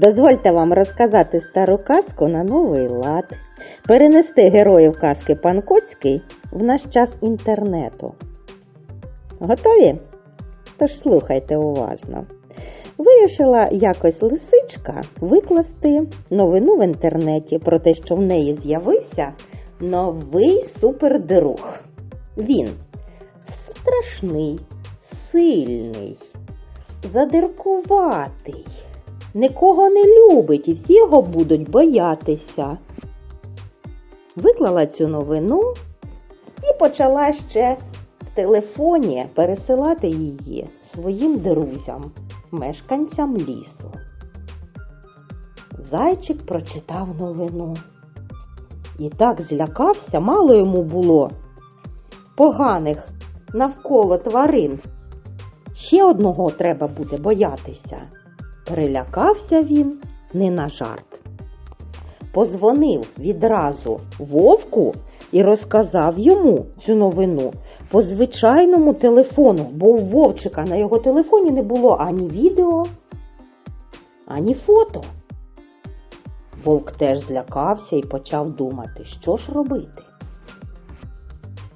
Дозвольте вам розказати стару казку на новий лад, перенести героїв казки Пан Коцький в наш час інтернету. Готові? Тож слухайте уважно. Вирішила якось лисичка викласти новину в інтернеті про те, що в неї з'явився новий супердруг. Він страшний, сильний, задиркуватий, нікого не любить і всі його будуть боятися. Виклала цю новину і почала ще в телефоні пересилати її своїм друзям, мешканцям лісу. Зайчик прочитав новину. І так злякався, мало йому було поганих навколо тварин. Ще одного треба буде боятися. Перелякався він не на жарт. Позвонив відразу вовку і розказав йому цю новину по звичайному телефону, бо у вовчика на його телефоні не було ані відео, ані фото. Вовк теж злякався і почав думати, що ж робити.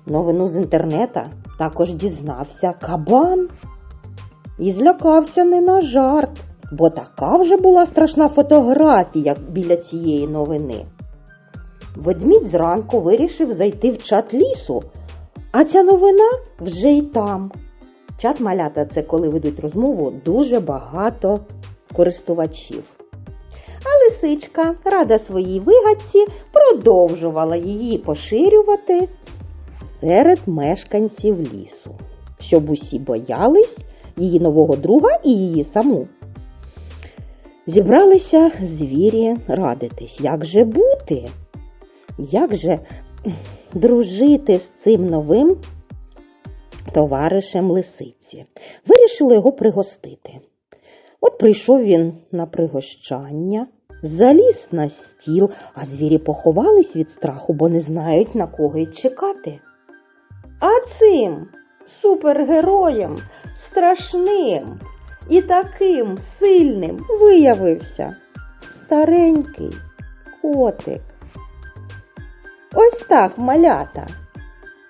Новину з інтернета також дізнався кабан і злякався не на жарт, бо така вже була страшна фотографія біля цієї новини. Ведмідь зранку вирішив зайти в чат лісу, а ця новина вже й там. Чат малята це коли ведуть розмову дуже багато користувачів. А лисичка, рада своїй вигадці, продовжувала її поширювати серед мешканців лісу, щоб усі боялись її нового друга і її саму. Зібралися звірі радитись, як же бути, як же дружити з цим новим товаришем лисиці. Вирішили його пригостити. От прийшов він на пригощання, заліз на стіл, а звірі поховались від страху, бо не знають на кого й чекати. А цим супергероєм страшним і таким сильним виявився старенький котик. Ось так, малята,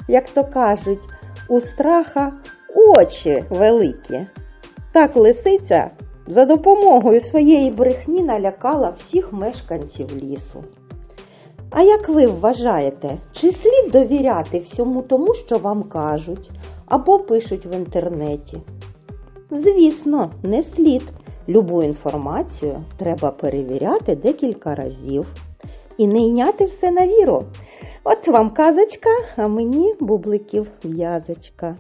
як то кажуть, у страха очі великі. Так лисиця за допомогою своєї брехні налякала всіх мешканців лісу. А як ви вважаєте, чи слід довіряти всьому тому, що вам кажуть або пишуть в інтернеті? Звісно, не слід. Любу інформацію треба перевіряти декілька разів і не йняти все на віру. От вам казочка, а мені бубликів в'язочка.